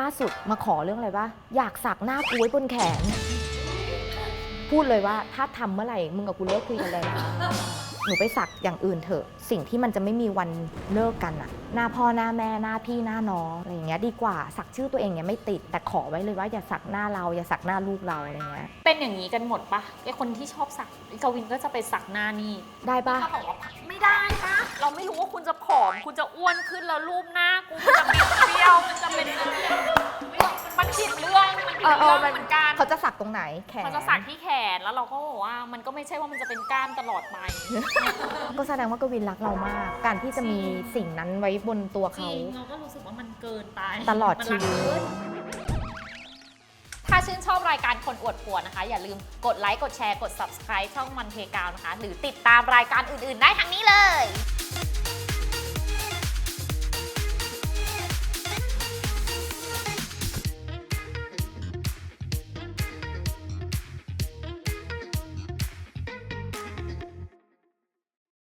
ล่าสุดมาขอเรื่องอะไรวะอยากสักหน้ากูไว้บนแขน พูดเลยว่าถ้าทำเมื่อไหร่ มึงกับกูเลิกคุยกันเลยนะหนูไปสักอย่างอื่นเถอะ สิ่งที่มันจะไม่มีวันเลิกกันอะหน้าพ่อหน้าแม่หน้าพี่หน้าน้องอะไรอย่างเงี้ยดีกว่าสักชื่อตัวเองเนี่ยไม่ติด แต่ขอไว้เลยว่าอย่าสักหน้าเรา อย่าสักหน้าลูกเราอะไรเงี้ยเป็นอย่างนี้กันหมดปะไอคนที่ชอบสักไอ้กวินก็จะไปสักหน้านี่ได้ปะเขาบอกว่าไม่ได้นะเราไม่รู้ว่าคุณจะผอมคุณจะอ้วนขึ้นแล้วรูปหน้ากูมันจะเปรี้ยวมันจะเป็นมันผิดเรื่องมันผิดเออเอเรื่อองมันเหมือนกัน เขาจะสักตรงไหนแขน เขาจะสักที่แขนแล้วเราก็บอกว่ามันก็ไม่ใช่ว่ามันจะเป็นกล้ามตลอดไป ก็แสดงว่ากวินรักเรามาก การที่จะมีสิ่งนั้นไว้บนตัวจเขา ริงเราก็รู้สึกว่ามันเกินไปตลอดมันชีรักวิตเกินถ้าชื่นชอบรายการคนอวดผัวนะคะ อย่าลืมกดไลค์ กดแชร์ กด subscribe ช่องมันเพกาวนะคะ หรือติดตามรายการอื่น ๆ ได้ทางนี้เลย